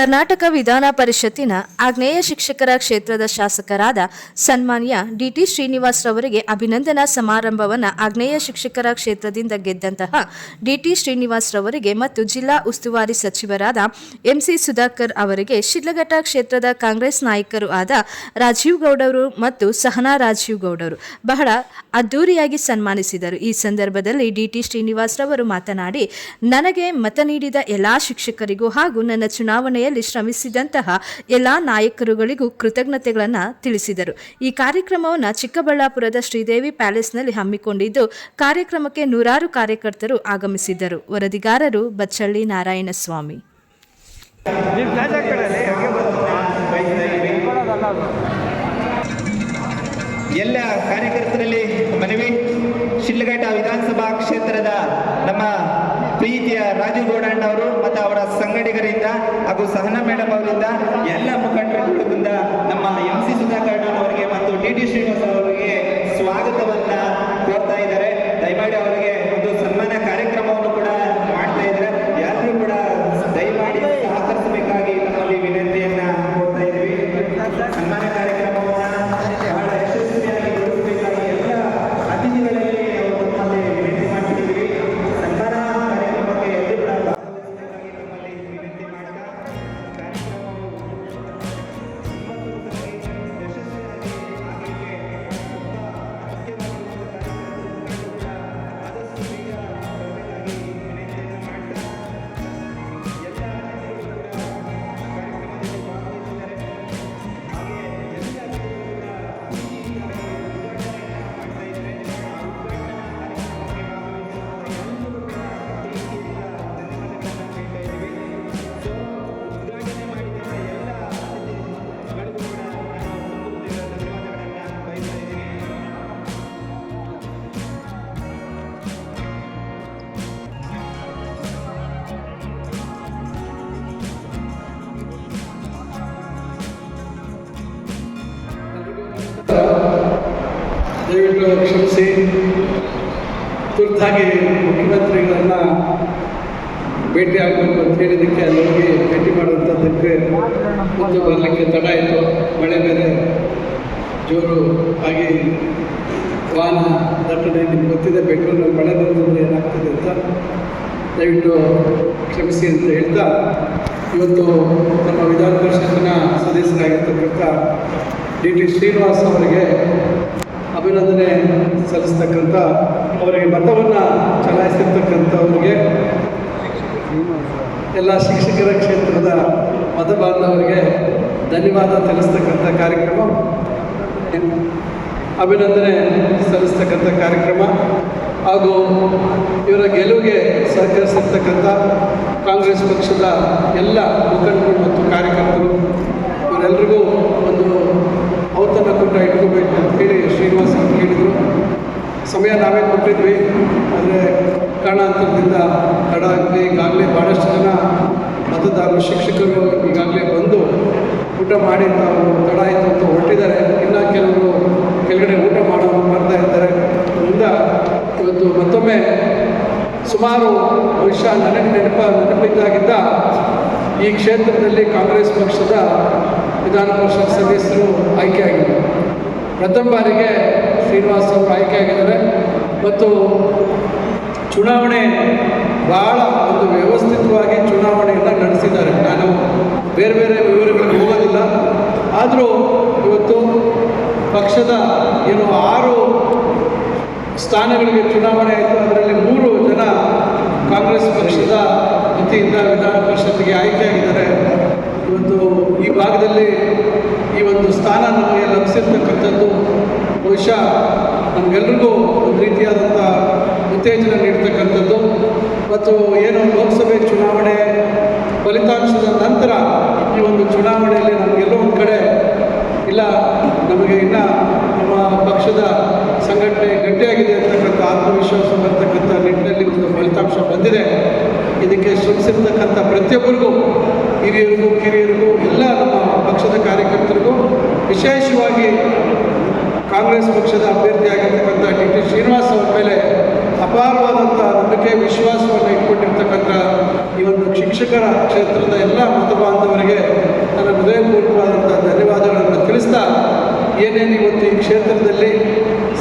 ಕರ್ನಾಟಕ ವಿಧಾನ ಪರಿಷತ್ತಿನ ಆಗ್ನೇಯ ಶಿಕ್ಷಕರ ಕ್ಷೇತ್ರದ ಶಾಸಕರಾದ ಸನ್ಮಾನ್ಯ ಡಿಟಿ ಶ್ರೀನಿವಾಸ್ ರವರಿಗೆ ಅಭಿನಂದನಾ ಸಮಾರಂಭವನ್ನು ಆಗ್ನೇಯ ಶಿಕ್ಷಕರ ಕ್ಷೇತ್ರದಿಂದ ಗೆದ್ದಂತಹ ಡಿಟಿ ಶ್ರೀನಿವಾಸ್ ರವರಿಗೆ ಮತ್ತು ಜಿಲ್ಲಾ ಉಸ್ತುವಾರಿ ಸಚಿವರಾದ ಎಂಸಿ ಸುಧಾಕರ್ ಅವರಿಗೆ ಶಿಡ್ಲಘಟ್ಟ ಕ್ಷೇತ್ರದ ಕಾಂಗ್ರೆಸ್ ನಾಯಕರು ಆದ ರಾಜೀವ್ ಗೌಡರು ಮತ್ತು ಸಹನಾ ರಾಜೀವ್ ಗೌಡರು ಬಹಳ ಅದ್ದೂರಿಯಾಗಿ ಸನ್ಮಾನಿಸಿದರು. ಈ ಸಂದರ್ಭದಲ್ಲಿ ಡಿಟಿ ಶ್ರೀನಿವಾಸ್ ರವರು ಮಾತನಾಡಿ, ನನಗೆ ಮತ ನೀಡಿದ ಎಲ್ಲಾ ಶಿಕ್ಷಕರಿಗೂ ಹಾಗೂ ನನ್ನ ಚುನಾವಣೆಯಲ್ಲಿ ಶ್ರಮಿಸಿದಂತಹ ಎಲ್ಲ ನಾಯಕರುಗಳಿಗೂ ಕೃತಜ್ಞತೆಗಳನ್ನು ತಿಳಿಸಿದರು. ಈ ಕಾರ್ಯಕ್ರಮವನ್ನು ಚಿಕ್ಕಬಳ್ಳಾಪುರದ ಶ್ರೀದೇವಿ ಪ್ಯಾಲೇಸ್ನಲ್ಲಿ ಹಮ್ಮಿಕೊಂಡಿದ್ದು ಕಾರ್ಯಕ್ರಮಕ್ಕೆ ನೂರಾರು ಕಾರ್ಯಕರ್ತರು ಆಗಮಿಸಿದ್ದರು. ವರದಿಗಾರರು ಬಚ್ಚಳ್ಳಿ ನಾರಾಯಣಸ್ವಾಮಿ. ಎಲ್ಲ ಕಾರ್ಯಕರ್ತರಲ್ಲಿ ಮನವಿ, ಶಿಡ್ಲಘಟ್ಟ ವಿಧಾನಸಭಾ ಕ್ಷೇತ್ರದ ನಮ್ಮ ಪ್ರೀತಿಯ ರಾಜು ಗೋಡಾಂಡ್ ಅವರು ಮತ್ತು ಅವರ ಸಂಗಡಿಗರಿಂದ ಹಾಗೂ ಸಹನಾ ಮೇಡಮ್ ಅವರಿಂದ ಎಲ್ಲ ಮುಖಂಡರುಗಳಿಂದ ನಮ್ಮ ಎಂ ಸಿ ಸುಧಾಕರ್ ಅವರಿಗೆ ಮತ್ತು ಡಿ ಟಿ ಶ್ರೀನಿವಾಸ್ ಅವರಿಗೆ ಸ್ವಾಗತವನ್ನ ಕೋರ್ತಾ ಇದ್ದಾರೆ. ದಯಮಾಡಿ ಅವರಿಗೆ ಒಂದು ಸನ್ಮಾನ ಕಾರ್ಯಕ್ರಮವನ್ನು ಕೂಡ ಮಾಡ್ತಾ ಇದ್ದಾರೆ. ಎಲ್ಲರೂ ಕೂಡ ದಯಮಾಡಿ ಸಹಕರಿಸಬೇಕಾಗಿ ನಮ್ಮಲ್ಲಿ ವಿನಂತಿಯನ್ನ ಕೋರ್ತಾ ಇದ್ದೀವಿ. ಸನ್ಮಾನ ಕಾರ್ಯಕ್ರಮವನ್ನ ದಯವಿಟ್ಟು ಕ್ಷಮಿಸಿ. ತುರ್ತಾಗಿ ಮುಖ್ಯಮಂತ್ರಿಗಳನ್ನ ಭೇಟಿ ಆಗಬೇಕು ಅಂತ ಹೇಳಿದ್ದಕ್ಕೆ ಅಲ್ಲಿ ಹೋಗಿ ಭೇಟಿ ಮಾಡುವಂಥದ್ದಕ್ಕೆ ಮುಂದೆ ಬರಲಿಕ್ಕೆ ತಡ ಆಯಿತು. ಮಳೆ ಮೇಲೆ ಜೋರು ಆಗಿ ವಾಹನ ದಟ್ಟಣೆ ನಿಮ್ಗೆ ಗೊತ್ತಿದೆ ಬೆಂಗಳೂರು ಮಳೆ ಬಂದರೆ ಏನಾಗ್ತದೆ ಅಂತ ದಯವಿಟ್ಟು ಕ್ಷಮಿಸಿ ಅಂತ ಹೇಳ್ತಾ, ಇವತ್ತು ನಮ್ಮ ವಿಧಾನ ಪರಿಷತ್ತಿನ ಸದಸ್ಯರಾಗಿರ್ತಕ್ಕಂಥ ಡಿ ಟಿ ಶ್ರೀನಿವಾಸ್ ಅವರಿಗೆ ಅಭಿನಂದನೆ ಸಲ್ಲಿಸ್ತಕ್ಕಂಥ ಅವರಿಗೆ ಮತವನ್ನು ಚಲಾಯಿಸಿರ್ತಕ್ಕಂಥವ್ರಿಗೆ, ಎಲ್ಲ ಶಿಕ್ಷಕರ ಕ್ಷೇತ್ರದ ಮತ ಬಾಂಧವರಿಗೆ ಧನ್ಯವಾದ ತಿಳಿಸ್ತಕ್ಕಂಥ ಕಾರ್ಯಕ್ರಮ. ಅಭಿನಂದನೆ ಸಲ್ಲಿಸ್ತಕ್ಕಂಥ ಕಾರ್ಯಕ್ರಮ. ಹಾಗೂ ಇವರ ಗೆಲುವಿಗೆ ಸಹಕರಿಸಿರ್ತಕ್ಕಂಥ ಕಾಂಗ್ರೆಸ್ ಪಕ್ಷದ ಎಲ್ಲ ಮುಖಂಡರು ಮತ್ತು ಕಾರ್ಯಕರ್ತರು, ಇವರೆಲ್ಲರಿಗೂ ಒಂದು ಔತಣ ಕೂಟ ಇಟ್ಕೋಬೇಕು ಅಂತ ಹೇಳಿ ಶ್ರೀನಿವಾಸ್ ಅವರು ಕೇಳಿದರು ಸಮಯ ನಾವೇ ಕೊಟ್ಟಿದ್ವಿ ಅಂದರೆ ಕಾರಣಾಂತರದಿಂದ ತಡ ಆಗಲಿ ಈಗಾಗಲೇ ಭಾಳಷ್ಟು ಜನ ಮತದಾರರು, ಶಿಕ್ಷಕರು ಈಗಾಗಲೇ ಬಂದು ಊಟ ಮಾಡಿ ನಾವು ತಡ ಆಯಿತು ಅಂತ ಹೊರಟಿದ್ದಾರೆ. ಇನ್ನು ಕೆಲವರು ಕೆಳಗಡೆ ಊಟ ಮಾಡೋ ಮಾಡ್ತಾ ಇದ್ದಾರೆ. ಅದರಿಂದ ಇವತ್ತು ಮತ್ತೊಮ್ಮೆ ಸುಮಾರು ವರ್ಷ ನನಗೆ ನೆನಪ ನೆನಪಿದ್ದಾಗಿದ್ದ ಈ ಕ್ಷೇತ್ರದಲ್ಲಿ ಕಾಂಗ್ರೆಸ್ ಪಕ್ಷದ ವಿಧಾನ ಪರಿಷತ್ ಸದಸ್ಯರು ಆಯ್ಕೆಯಾಗಿದ್ದಾರೆ ಪ್ರಥಮ ಬಾರಿಗೆ ಶ್ರೀನಿವಾಸ್ ಅವರು ಆಯ್ಕೆಯಾಗಿದ್ದಾರೆ ಮತ್ತು ಚುನಾವಣೆ ಭಾಳ ಒಂದು ವ್ಯವಸ್ಥಿತವಾಗಿ ಚುನಾವಣೆಯನ್ನು ನಡೆಸಿದ್ದಾರೆ. ನಾನು ಬೇರೆ ಬೇರೆ ವಿವರಗಳಿಗೆ ಹೋಗೋದಿಲ್ಲ. ಆದರೂ ಇವತ್ತು ಪಕ್ಷದ ಏನು ಆರು ಸ್ಥಾನಗಳಿಗೆ ಚುನಾವಣೆ ಆಯಿತು. ಅದರಲ್ಲಿ ಮೂರು ಜನ ಕಾಂಗ್ರೆಸ್ ಪಕ್ಷದ ವತಿಯಿಂದ ವಿಧಾನ ಪರಿಷತ್ತಿಗೆ ಆಯ್ಕೆಯಾಗಿದ್ದಾರೆ ಇವತ್ತು ಈ ಭಾಗದಲ್ಲಿ ಈ ಒಂದು ಸ್ಥಾನ ನಮಗೆ ಲಭಿಸಿರ್ತಕ್ಕಂಥದ್ದು ಬಹುಶಃ ನಮಗೆಲ್ರಿಗೂ ಒಂದು ರೀತಿಯಾದಂಥ ಉತ್ತೇಜನ ನೀಡ್ತಕ್ಕಂಥದ್ದು. ಮತ್ತು ಏನು ಲೋಕಸಭೆ ಚುನಾವಣೆ ಫಲಿತಾಂಶದ ನಂತರ ಈ ಒಂದು ಚುನಾವಣೆಯಲ್ಲಿ ನಮಗೆಲ್ಲೋ ಒಂದು ಕಡೆ ಇಲ್ಲ, ನಮಗೆ ಇನ್ನು ನಮ್ಮ ಪಕ್ಷದ ಸಂಘಟನೆ ಗಟ್ಟಿಯಾಗಿದೆ ಅಂತಕ್ಕಂಥ ಆತ್ಮವಿಶ್ವಾಸ ಬರ್ತಕ್ಕಂಥ ನಿಟ್ಟಿನಲ್ಲಿ ಒಂದು ಫಲಿತಾಂಶ ಬಂದಿದೆ. ಇದಕ್ಕೆ ಶ್ರಮಿಸಿರ್ತಕ್ಕಂಥ ಪ್ರತಿಯೊಬ್ಬರಿಗೂ ಹಿರಿಯರಿಗೂ ಕಿರಿಯರಿಗೂ ಎಲ್ಲ ನಮ್ಮ ಪಕ್ಷದ ಕಾರ್ಯಕರ್ತರಿಗೂ ವಿಶೇಷವಾಗಿ ಕಾಂಗ್ರೆಸ್ ಪಕ್ಷದ ಅಭ್ಯರ್ಥಿಯಾಗಿರ್ತಕ್ಕಂಥ ಡಿ ಟಿ ಶ್ರೀನಿವಾಸ್ ಅವರ ಮೇಲೆ ಅಪಾರವಾದಂಥ ನಂಬಿಕೆ, ವಿಶ್ವಾಸವನ್ನು ಇಟ್ಕೊಂಡಿರ್ತಕ್ಕಂಥ ಈ ಒಂದು ಶಿಕ್ಷಕರ ಕ್ಷೇತ್ರದ ಎಲ್ಲ ಮತ ಬಾಂಧವರಿಗೆ ನನ್ನ ಹೃದಯಪೂರ್ವಕವಾದಂಥ ಧನ್ಯವಾದಗಳನ್ನು ತಿಳಿಸ್ತಾ ಏನೇನು ಇವತ್ತು ಈ ಕ್ಷೇತ್ರದಲ್ಲಿ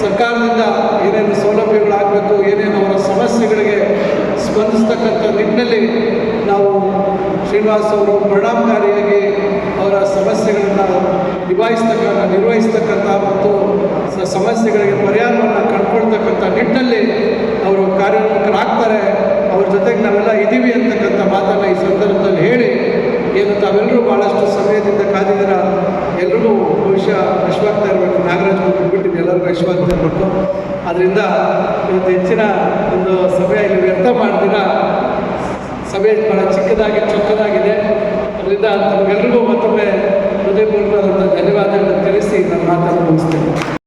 ಸರ್ಕಾರದಿಂದ ಏನೇನು ಸೌಲಭ್ಯಗಳಾಗಬೇಕು, ಏನೇನು ಅವರ ಸಮಸ್ಯೆಗಳಿಗೆ ಸ್ಪಂದಿಸ್ತಕ್ಕಂಥ ನಿಟ್ಟಿನಲ್ಲಿ ನಾವು ಶ್ರೀನಿವಾಸ್ ಅವರು ಪರಿಣಾಮಕಾರಿಯಾಗಿ ಅವರ ಸಮಸ್ಯೆಗಳನ್ನು ನಿಭಾಯಿಸ್ತಕ್ಕಂಥ, ನಿರ್ವಹಿಸ್ತಕ್ಕಂಥ ಮತ್ತು ಸಮಸ್ಯೆಗಳಿಗೆ ಪರಿಹಾರವನ್ನು ಕಂಡುಕೊಳ್ತಕ್ಕಂಥ ನಿಟ್ಟಿನಲ್ಲಿ ಅವರು ಕಾರ್ಯೋನ್ಮುಖರಾಗ್ತಾರೆ ಅವ್ರ ಜೊತೆಗೆ ನಾವೆಲ್ಲ ಇದ್ದೀವಿ ಅಂತಕ್ಕಂಥ ಮಾತನ್ನು ಈ ಸಂದರ್ಭದಲ್ಲಿ ಹೇಳಿ, ಏನು ತಾವೆಲ್ಲರೂ ಭಾಳಷ್ಟು ಸಮಯದಿಂದ ಕಾದಿದ್ದೀರ? ಎಲ್ರಿಗೂ ಬಹುಶಃ ವಿಶ್ವಾಗ್ತಾ ಇರಬೇಕು. ನಾಗರಾಜ್ ಬಿಟ್ಟು ಎಲ್ಲರಿಗೂ ವಿಶ್ವಾಗ್ತಾ ಇರಬೇಕು. ಅದರಿಂದ ಇವತ್ತು ಹೆಚ್ಚಿನ ಒಂದು ಸಮಯ ಇಲ್ಲಿ ವ್ಯರ್ಥ ಮಾಡ್ದಿರ ಸಭೆ ಬಹಳ ಚಿಕ್ಕದಾಗಿ ಚೊಕ್ಕದಾಗಿದೆ. ಅದರಿಂದ ತಮಗೆಲ್ಲರಿಗೂ ಮತ್ತೊಮ್ಮೆ ಹೃದಯಪೂರ್ವಕವಾದಂಥ ಧನ್ಯವಾದಗಳನ್ನು ತಿಳಿಸಿ ನನ್ನ ಮಾತನ್ನು ಮುಗಿಸ್ತೇನೆ.